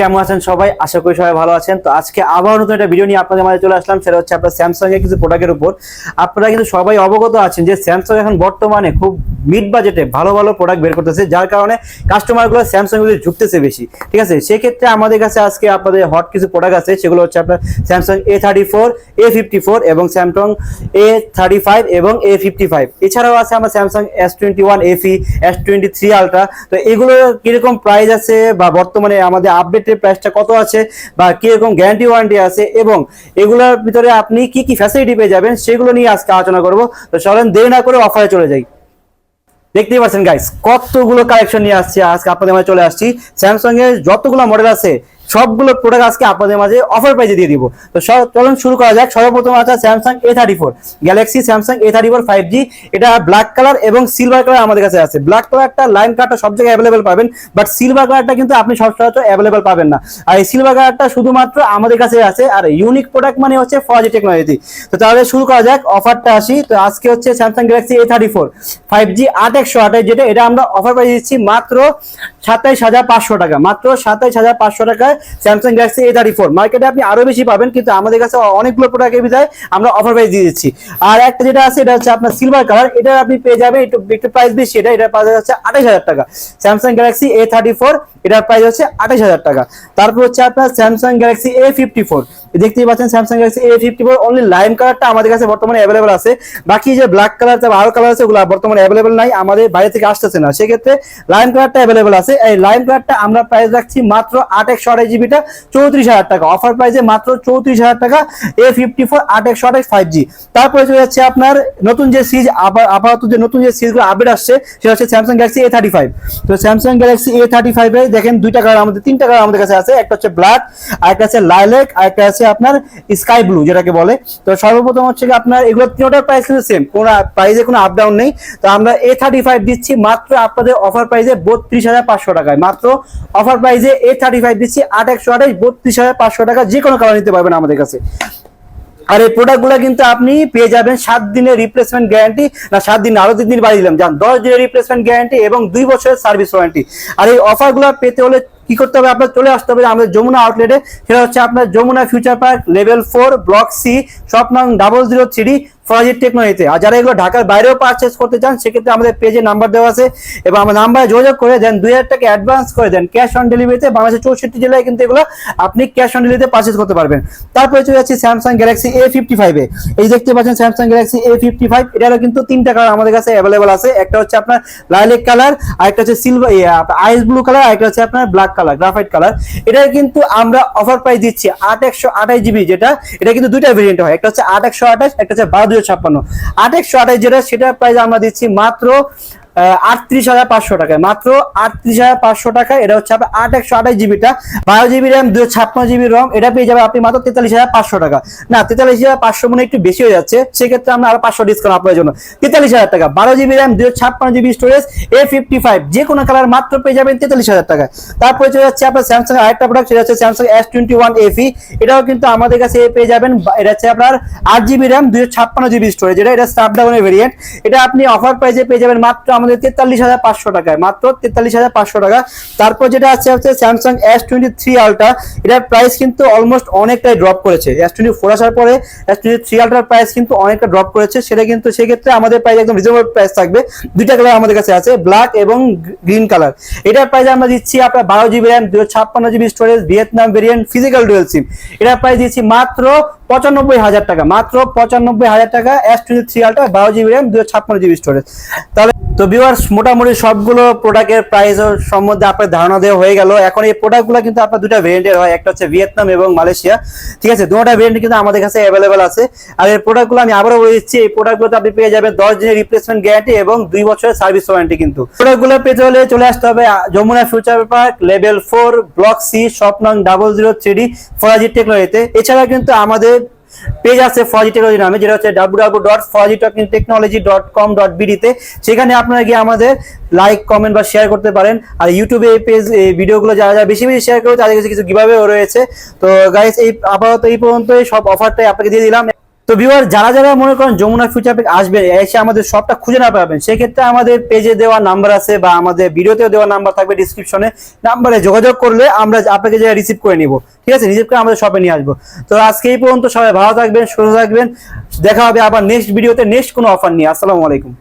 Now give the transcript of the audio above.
কেমন আছেন সবাই? আশা করি সবাই ভালো আছেন। তো আজকে আবার ভিডিও নিয়ে মাঝে চলে আসলাম। সেটা হচ্ছে আপনার স্যামসাং এর উপর। আপনারা কিন্তু সবাই অবগত আছেন যে স্যামসাং এখন বর্তমানে খুব মিড বাজেটে ভালো ভালো প্রোডাক্ট বের করতেছে, যার কারণে কাস্টমারগুলো স্যামসাং এর ঝুঁকতেছে বেশি। ঠিক আছে? সেক্ষেত্রে আমাদের কাছে আজকে আপনাদের হট কিছু প্রোডাক্ট আছে, সেগুলো হচ্ছে আপনার Samsung A thirty four A fifty four এবং স্যামসাং এ থার্টি ফাইভ এবং এ ফিফটি ফাইভ এছাড়াও আছে আমার Samsung S twenty one FE S twenty three ultra তো এগুলো কীরকম প্রাইস আছে বা বর্তমানে আমাদের আপডেটের প্রাইসটা কত আছে বা কীরকম গ্যারান্টি ওয়ারেন্টি আছে এবং এগুলোর ভিতরে আপনি কি কি ফ্যাসিলিটি পেয়ে যাবেন, সেগুলো নিয়ে আজকে আলোচনা করব। তো চলেন দেরি না করে অফারে চলে যাই। দেখতেই পাচ্ছেন গাইস কতগুলো কালেকশন নিয়ে আসছি। আজকে আপনাদের চলে আসছি। স্যামসাং এর যতগুলো মডেল আছে সবগুলো প্রোডাক্ট আজকে আপনাদের মাঝে অফার প্রাইজে দিয়ে দিব। তো চলুন শুরু করা যাক। সর্বপ্রথম আছে Samsung A thirty four Galaxy Samsung A thirty four five G এটা ব্ল্যাক কালার এবং সিলভার কালার আমাদের কাছে আছে। ব্ল্যাক কালারটা লাইন কাটটা সব জায়গায় অ্যাভেলেবেল পাবেন বাট সিলভার কালারটা কিন্তু আপনি সব সচরাচর অ্যাভেলেবেল পাবেন না। আর এই সিলভার কালারটা শুধুমাত্র আমাদের কাছে আছে, আর ইউনিক প্রোডাক্ট মানে হচ্ছে ফজি টেকনোলজি তো তাহলে শুরু করা যাক অফারটা আসি। তো আজকে হচ্ছে Samsung Galaxy A thirty four five G আট একশো আঠাশ, যেটা এটা আমরা অফার প্রাইস দিচ্ছি মাত্র সাতাইশ হাজার পাঁচশো টাকা। মাত্র সাতাইশ হাজার পাঁচশো টাকায় Samsung Galaxy A thirty four মার্কেটে আপনি আরও বেশি পাবেন, কিন্তু আমাদের কাছে অনেকগুলো প্রোডাক্টের বিধায় আমরা অফার প্রাইস দিয়ে দিচ্ছি। আর একটা যেটা আছে, এটা হচ্ছে আপনার সিলভার কালার এটা আপনি পেয়ে যাবেন, একটু একটু প্রাইস বেশি, এটা, এটার প্রাইস হচ্ছে আঠাশ হাজার টাকা। Samsung Galaxy A thirty four এটার প্রাইস হচ্ছে আঠাশ হাজার টাকা। তারপর হচ্ছে আপনার Samsung Galaxy A fifty four দেখতেই পাচ্ছেন Samsung Galaxy A fifty four only lime কালারটা আমাদের কাছে বর্তমানে অ্যাভেলেবল আছে। বাকি যে ব্ল্যাক কালার বা আরও কালার আছে, ওগুলো বর্তমানে অ্যাভেলেবল নাই, আমাদের বাইরে থেকে আসতেছে না। সেক্ষেত্রে লাইম কালারটা অ্যাভেলেবল আছে। এই লাইম কালারটা আমরা প্রাইস রাখছি মাত্র আট একশো আঠাশ জিবিটা চৌত্রিশ হাজার টাকা। অফার প্রাইসে মাত্র চৌত্রিশ হাজার টাকা এ ফিফটি ফোর আট একশো আঠাশ ফাইভ জি তারপরে চলে যাচ্ছে আপনার নতুন যে সিরিজ আপাতত যে নতুন যে সিরিজগুলো আপডেট আসছে, সেটা হচ্ছে Samsung Galaxy A thirty five তো স্যামসাং গ্যালাক্সি এ থার্টি ফাইভে দেখেন দুইটা কালার আমাদের তিনটা কালার আমাদের কাছে আছে। একটা হচ্ছে ব্ল্যাক আর একটা আছে লাইলেক আর একটা আছে আপনার স্কাই ব্লু যেটাকে বলে। তো সর্বপ্রথম হচ্ছে আপনার এগুলো তিনটার প্রাইস কিন্তু সেম কোনো প্রাইসে কোনো আপ ডাউন নেই। তো আমরা এ থার্টি ফাইভ দিচ্ছি, মাত্র আপনাদের অফার প্রাইসে বত্রিশ হাজার পাঁচশো টাকায়। মাত্র অফার প্রাইসে এ থার্টি ফাইভ দিচ্ছি, আট একশো আঠাশ, বত্রিশ হাজার পাঁচশো টাকা যে কোনো কালার নিতে পারবেন আমাদের কাছে। আর এই প্রোডাক্টগুলো কিন্তু আপনি পেয়ে যাবেন সাত দিনের রিপ্লেসমেন্ট গ্যারান্টি না, সাত দিন আরও তিন দিন বাড়িয়ে দিলাম। যান, দশ দিনের রিপ্লেসমেন্ট গ্যারান্টি এবং দুই বছরের সার্ভিস ওয়ারেন্টি আর এই অফারগুলো পেতে হলে কি করতে হবে? আপনার চলে আসতে হবে আমাদের যমুনা আউটলেটে সেটা হচ্ছে আপনার Jamuna Future Park level four block C shop নং ডাবল জিরো থ্রি ফরাজির টেকনোলজিতে আর যারা এগুলো ঢাকার বাইরেও পারচেস করতে চান, সেক্ষেত্রে আমাদের পেজে নাম্বার দেওয়া আছে। এবং আমার নাম্বারে যোগাযোগ করে দেন, দুই হাজার টাকা অ্যাডভান্স করে দেন ক্যাশ অন ডেলিভারিতে বাংলাদেশের চৌষট্টি জেলায় কিন্তু এগুলো আপনি ক্যাশ অন ডেলিভারিতে পারচেস করতে পারবেন। তারপরে চলে যাচ্ছি স্যামসাং গ্যালাক্সি এ ফিফটি ফাইভে এই দেখতে পাচ্ছেন Samsung Galaxy A fifty five এটারও কিন্তু তিনটা কালার আমাদের কাছে অ্যাভেলেবল আছে। একটা হচ্ছে আপনার লাইলেক কালার আর একটা হচ্ছে সিলভার আইস ব্লু কালার আর একটা হচ্ছে আপনার ব্ল্যাক কালার গ্রাফাইট কালার এটা কিন্তু আমরা অফার প্রাইস দিচ্ছি আট একশো আঠাশ জিবি যেটা, এটা কিন্তু দুইটা ভেরিয়েন্ট হয়, একটা হচ্ছে আট একশো আঠাশ, একটা হচ্ছে বারো দুশো ছাপ্পান্ন। আট একশো আঠাশ যেটা সেটা প্রাইস আমরা দিচ্ছি মাত্র আটত্রিশ হাজার পাঁচশো টাকায়। মাত্র আটত্রিশ হাজার পাঁচশো টাকা এটা হচ্ছে আপনার আট একশো আঠাশ জিবিটা বারো জিবি র্যাম দুশো ছাপ্পান্ন জিবি রম এটা পেয়ে যাবে আপনি মাত্র তেতাল্লিশ হাজার পাঁচশো টাকা। না, তেতাল্লিশ হাজার পাঁচশো মনে একটু বেশি হয়ে যাচ্ছে, সেক্ষেত্রে আমরা আরও পাঁচশো ডিসকাউন্ট আপনার জন্য। তেতাল্লিশ হাজার টাকা, বারো জিবি র্যাম দুশো ছাপ্পান্ন GB storage A fifty five যে কোনো কালার মাত্র পেয়ে যাবেন তেতাল্লিশ হাজার টাকা তারপরে চলে যাচ্ছে আপনার স্যামসাং আরেকটা প্রোডাক্ট সেটা হচ্ছে Samsung S twenty one FE এটাও কিন্তু আমাদের কাছে পেয়ে যাবেন, এটা হচ্ছে আপনার আট জিবি র্যাম দুশো ছাপ্পান্ন জিবি স্টোরেজ এটা এটা স্ন্যাপড্রাগনের ভেরিয়েন্ট এটা আপনি অফার প্রাইসে পেয়ে যাবেন মাত্র আমাদের তেতাল্লিশ হাজার পাঁচশো টাকায়, মাত্র তেতাল্লিশ হাজার পাঁচশো টাকা। তারপর যেটা আছে, হচ্ছে Samsung S twenty three ultra এটার প্রাইস কিন্তু অলমোস্ট অনেকটাই ড্রপ করেছে। এস টোয়েন্টি ফোর আসার পরে এস টোয়েন্টি থ্রি আলট্রার প্রাইস কিন্তু অনেকটা ড্রপ করেছে। সেটা কিন্তু সেক্ষেত্রে আমাদের প্রাইস একদম রিজনেবল প্রাইস থাকবে। দুইটা কালার আমাদের কাছে আছে ব্ল্যাক এবং গ্রিন কালার এটার প্রাইস আমরা দিচ্ছি আপনার বারো জিবি র্যাম দুশো ছাপ্পান্ন GB storage Vietnam variant physical dual SIM এটার প্রাইস দিচ্ছি মাত্র পঁচানব্বই হাজার টাকা। মাত্র পঁচানব্বই হাজার টাকা এস টোয়েন্টি থ্রি আলট্রা বারো জিবি র্যাম দুশো ছাপ্পান্ন জিবি স্টোরেজ তাহলে তো ভিউয়ার্স মোটামুটি সবগুলো প্রোডাক্টের প্রাইস সম্বন্ধে আপনার ধারণা দেওয়া হয়ে গেল। এখন এই প্রোডাক্টগুলো কিন্তু আপনার দুটা ভেরিয়েন্টের হয়। একটা হচ্ছে ভিয়েতনাম এবং মালয়েশিয়া। ঠিক আছে? দুটা ভেরিয়েন্ট কিন্তু আমাদের কাছে অ্যাভেলেবেল আছে। আর এই প্রোডাক্টগুলো আমি আবারও বলে দিচ্ছি, এই প্রোডাক্টগুলোতে আপনি পেয়ে যাবেন দশ দিনের রিপ্লেসমেন্ট গ্যারান্টি এবং দুই বছরের সার্ভিস ওয়ারেন্টি কিন্তু। প্রোডাক্টগুলো পেতে হলে চলে আসতে হবে Jamuna Future Park level four block C shop নং ডাবল জিরো থ্রি ফরাজি টেকনোলজিতে এছাড়া কিন্তু আমাদের পেজ আছে ফজি টেকনোলজি নামে, যেটা হচ্ছে ডাব্লিউ ডাব্লিউ ডট ফজি টেকনোলজি ডট কম ডট বিডিতে সেখানে আপনারা গিয়ে আমাদের লাইক কমেন্ট বা শেয়ার করতে পারেন। আর ইউটিউবে এই পেজ এই ভিডিওগুলো যারা যারা বেশি বেশি শেয়ার করে তাদের কাছে কিছু গিভাবেও রয়েছে। তো গাইস এই আপাতত এই পর্যন্তই, সব অফারটাই আপনাকে দিয়ে দিলাম। তো ভিউয়ার যারা যারা মনে করেন যমুনা ফিউচার প্যাক আসবেন এসে আমাদের সবটা খুঁজে না পাবেন, সেক্ষেত্রে আমাদের পেজে দেওয়া নাম্বার আছে বা আমাদের ভিডিওতেও দেওয়া নাম্বার থাকবে ডিসক্রিপশনে নাম্বারে যোগাযোগ করলে আমরা আপনাকে যে রিসিভ করে নিব। ঠিক আছে? রিসিভ করে আমাদের শপে নিয়ে আসব। তো আজকে এই পর্যন্ত সবাই ভালো থাকবেন, সুস্থ থাকবেন। দেখা হবে আবার নেক্সট ভিডিওতে নেক্সট কোনো অফার নিয়ে। আসসালামু আলাইকুম।